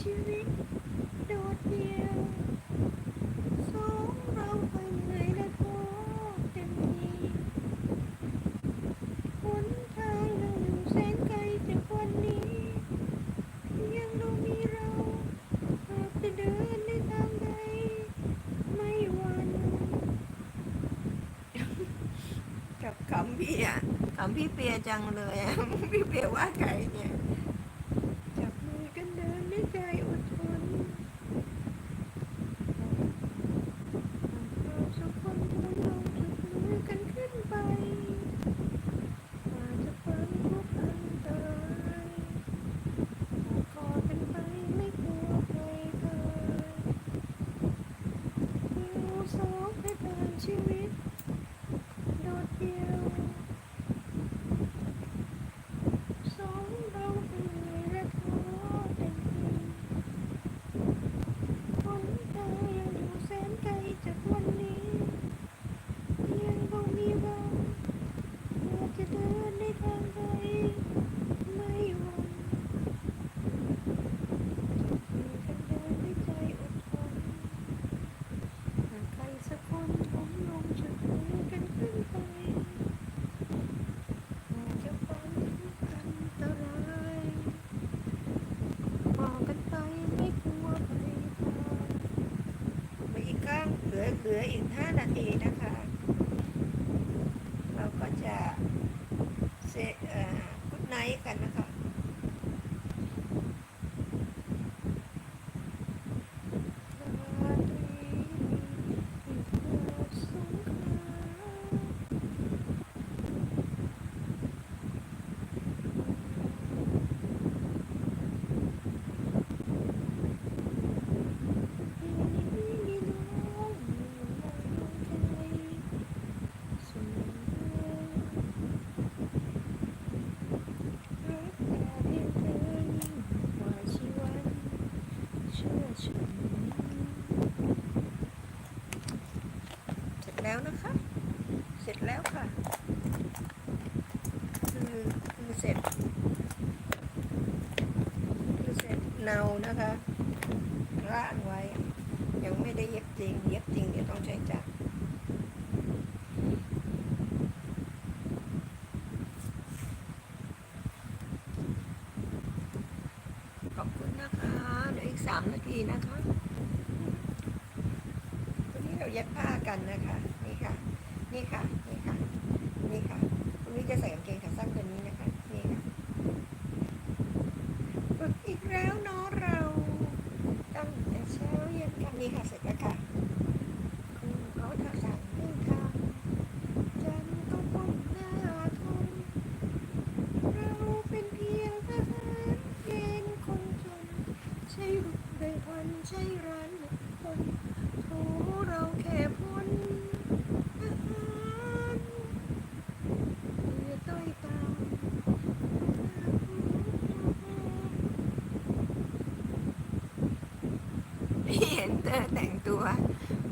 ชีวิตโดดเดี่ยวสองเราเคยเหนื่อยและท้อเต็มที่หนทางยังอยู่แสนไกลจากวันนี้ยังดูมีเราหากจะเดินในทางใดไม่หวัน กับคำพี่อะคำพี่เปียจังเลยอะพี่เปียว่าใครเนี่ย จับมือกันเดินด้วยใจอดทนเราสักคนทุนลงจุดมือกันขึ้นไปอาจจะฟันทุกอันตรายกอดกันไปไม่กลัวใครเคยเราสองให้ผ่านชีวิต โดดเดี่ยว สองเราเหนื่อยและท้อเต็มทีหนทางยังอยู่แสนไกลจากวันนี้ยังคงมีเราอาจจะเดินในทางใดไม่หวั่นมีกันเดินด้วยใจอดทนหากใครสักคนล้มลงจุดมือกันขึ้นไป อาจจะฟันทุกอันตรายบอกกันไปไม่กลัวภัยพาน มาอีกก็เห ลือเหลืออีกห้านาทีนะคะ เราก็จะเซเอ่อกุดไนท์กันนะคะ ราตรีมีความสงขลาปีนี้มีน้องมีน้องใจสวยรักแต่เพียงเธอยิ่งกว่าชีวัน เชื่อฉัน เสร็จแล้วนะคะ เสร็จแล้วค่ะ คือคือ เสร็จคือเสร็จเนานะคะร่างไว้ ยังไม่ได้เย็บจริง เย็บจริงเดี๋ยวต้องใช้จักรขอบคุณนะคะเดี๋ยวอีกสามนาทีนะคะวันนี้เราเย็บผ้ากันนะคะ นี่ค่ะ นี่ค่ะ นี่ค่ะ นี่ค่ะวันนี้จะใส่กางเกงขาสั้นตัวนี้นะคะ นี่ค่ะฝึกอีกแล้วเนาะเรา ตั้งแต่เช้าเย็นกันนี่ค่ะเสร็จแล้วค่ะครูเขาถ้าสั่งให้ทำจำต้องก้มหน้าทนเราเป็นเพียงทหารเกณฑ์คนจน ใช่รุกได้พัน ใช่ร้านคคลโถเราแค่พ้นทหารเพื่อต้อยตามพี่เห็นเธอแต่งตัว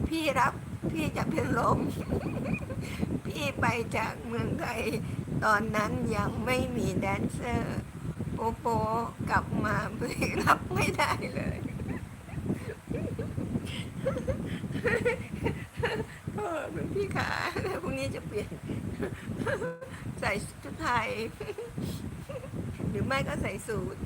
พี่รับพี่จะเป็นลม พี่ไปจากเมืองไทย ตอนนั้นยังไม่มีแดนเซอร์ โปโปกลับมาพี่รับไม่ได้เลย เออเป็นพี่ขาแล้วพรุ่งนี้จะเปลี่ยน ใส่ชุดไทย หรือไม่ก็ใส่สูท